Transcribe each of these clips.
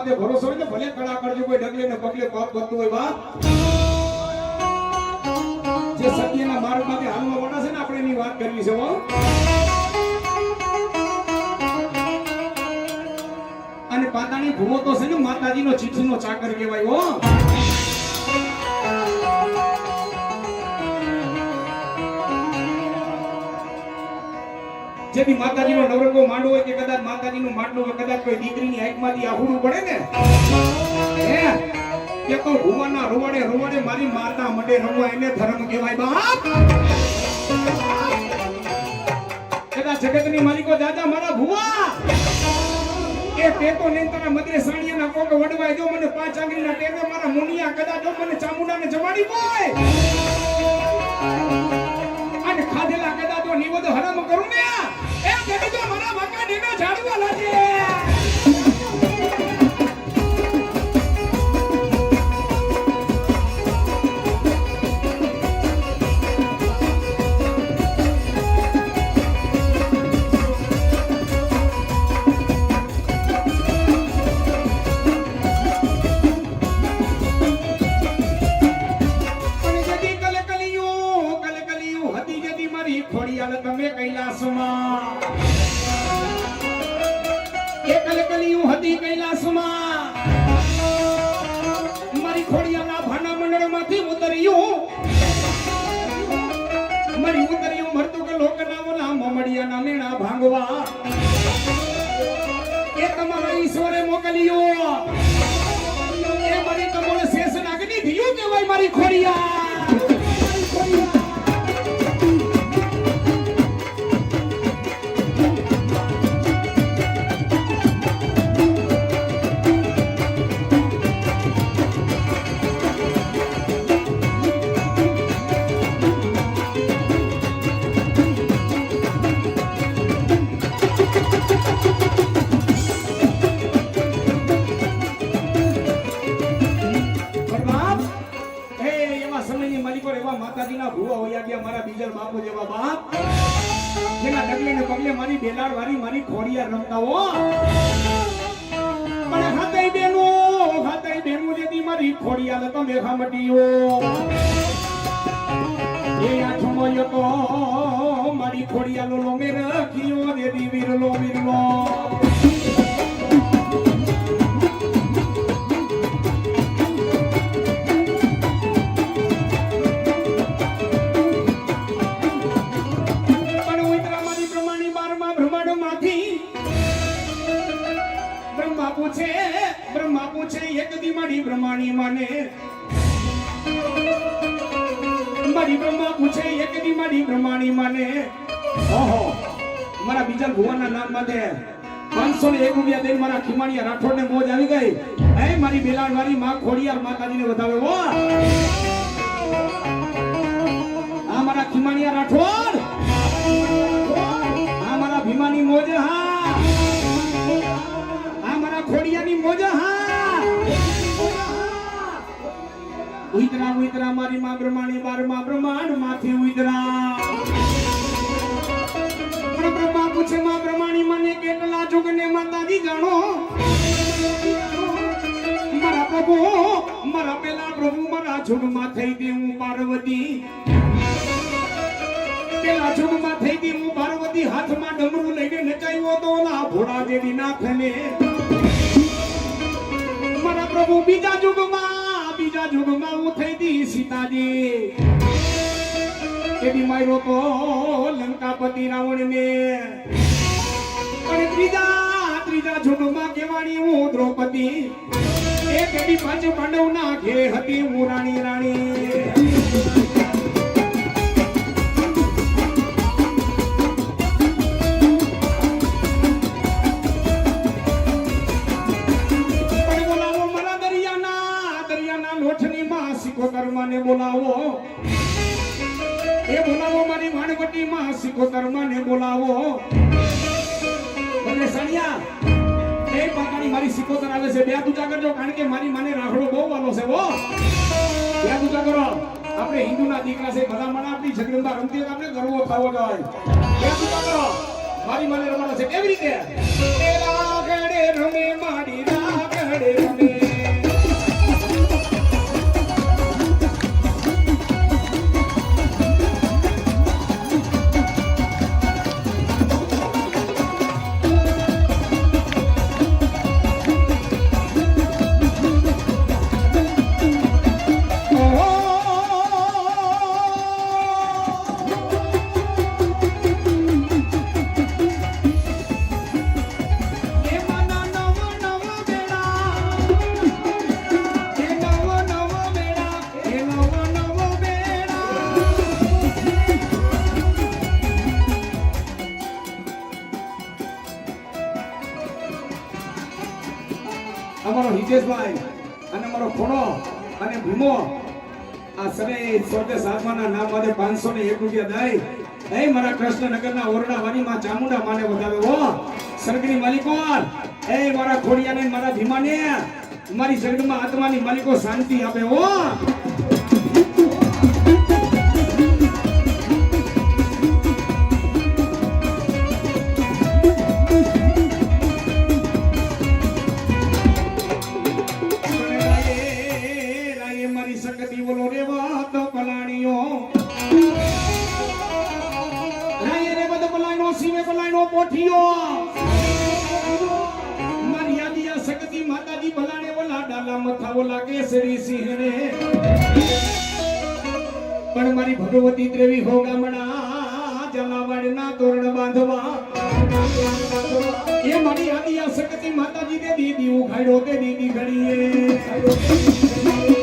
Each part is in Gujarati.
ભુવાને મા ભરોસો હોય ને ભલે કડા કરજો, કોઈ ડગલે ને પગલે પાપ કરતું હોય બાપ. જે સત્યના માર્ગ માટે હાલમાં વડા છે ને, આપણે એની વાત કરવી છે અને પાતાની ભૂમો તો છે ને, માતાજીનો ચીઠીનો ચાકર કહેવાય, હો. જેથી માતાજીનો નવરંગો માંડવો હોય કે કદાચ માતાજીનું માંડવું હોય, કદાચ કોઈ દીકરીની આંખમાંથી આહુડું પડે ને? હે? કે તો ભુવાના રોવાડે રોવાડે મારી માતા મડે રમવા એને ધર્મ કહેવાય, બાપ! કદાચ જગતની માલિકો, દાદા, મારા ભુવા! એ તે તો નેતાના મદરે સાણિયાના કોક વડવાય, જો મને પાંચ આંગળીના ટેકે, મારા મુનિયા, કદાચ જો મને ચામુંડાને જમાડી હોય નિવદ હરામ કરું ને એ તેથી તો મારા મકા નીના ઝાડવા લાગે. ધીયું કહેવાય મારી વારી મારી ખોડિયાર રમતા હો. પણ હાથે બેનો હાથે બેનો જેથી મારી ખોડિયાર તો મેઘા મટીયો એ આઠમો યો તો મારી ખોડિયાલો લો મે રખિયો, દેવી વીરલો વીરલો પૂછે બ્રહ્મા પૂછે એક દી મારી બ્રહ્માની માને. મારી બ્રહ્મા પૂછે એક દી મારી બ્રહ્માની માને. ઓહો, મારા બીજા ભુવનના નામ માટે પાંચસો ને એક રૂપિયા દઈને મારા ખીમાણીયા રાઠોડ ને મોજ આવી ગઈ. એ મારી બેલાડ મારી માં ખોડિયાર માતાજીને વધાવે. હો ઉઈતરા મારી માં બ્રહ્માની બારમાં બ્રહ્માંડમાંથી ઉતરા બ્રહ્મા પૂછે, માં બ્રહ્માણી, મને કેટલા જોગને માતાજી જાણો? મારા પ્રભુ, મારા પેલા પ્રભુ, મારા જોગમાં થઈ ગઈ હું પાર્વતી. પેલા જુગમાં થઈ ગઈ હું પાર્વતી, હાથમાં ડમરું લઈને નચાયો તો ઓલા ભોળા દેવી નાથને મારા પ્રભુ, બીજા જુગમાં બીજા જુગમાં હું થઈ દી સીતાજી. એવી માર્યો તો લંકાપતિ રાવણને. અને ત્રીજા ત્રીજા જુગમાં કેવાણી હું દ્રૌપદી. એક એવી પાંચ પાંડવના ઘે હતી હું રાણી રાણી. છે બે દુજા કરજો, કારણ કે મારી માને રાખડો બહુ વાલો છે, હો. બે દુજા કરો. આપણે હિન્દુના દીકરા છે, બધા મને આપણી જગદંબા રમતી આપણે ગર્વ થવો જોઈએ કેમ કરો. મારી માને રમવાનો છે, કેવી રીતે? રાખડે રમે મારી રાખડે રમે. હિતેશભાઈ અને મારો ખોડો અને ભીમો. આ સને સ્વર્ગસ્થ આત્માના નામ માટે પાંચસો ને એક રૂપિયા દાય એ મારા કૃષ્ણનગરના ઓરડા વાણીમાં ચામુંડા માને વધાવે હો. સ્વર્ગની માલિકો એ મારા ખોડિયાને, મારા ભીમાને મારી જગતમાં આત્માની માલિકો શાંતિ આપે હો. રાયે પણ મારી ભગવતી દેવી હો ગામડા જલાવાડના તોરણ બાંધવા. એ મારી આદિ શક્તિ માતાજી દે દીદી ઉઘાડો તે દીદી ઘડીએ.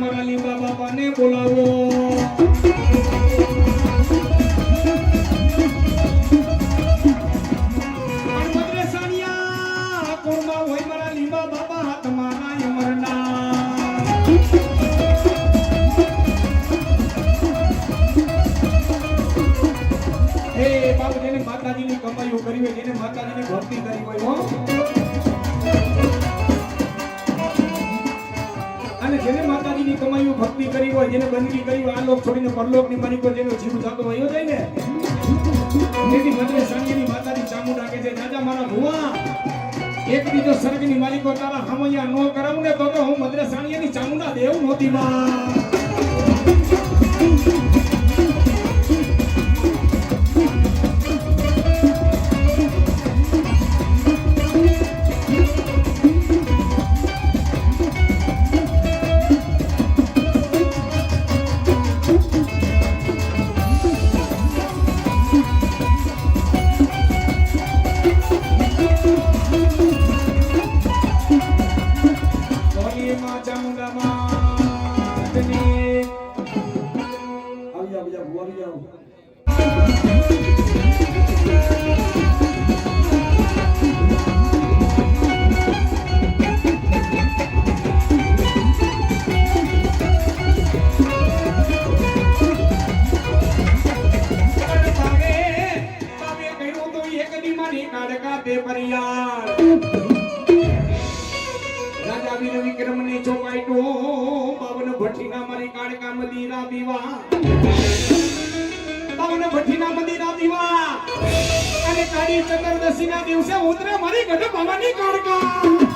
મારા લીંબા બાપાને બોલાવો. કરી હોય જેને માતાજીની ભક્તિ કરી હોય હો. ભક્તિ કરી હોય, જેને બંદગી કરી હોય, આ લોક છોડીને પરલોકની માલિકો જેનો જીવ જાતો હોય જાય ને? તેથી મને સંગીની માતાની ચામુ ડાકે છે, દાદા, મારા ભુવા, એક બીજો સ્વર્ગની માલિકો તારા હમૈયા નો કરાવું ને, તો તો હું સાણિયાની ચામુંડા દેવું નહોતી, માં. બાવન ભઠ્ઠીના મદીરા દીવા. અને કાળી ચતુર્દશી ના દિવસે ઉતરે મારી ગઢ ભવાની કાળકા.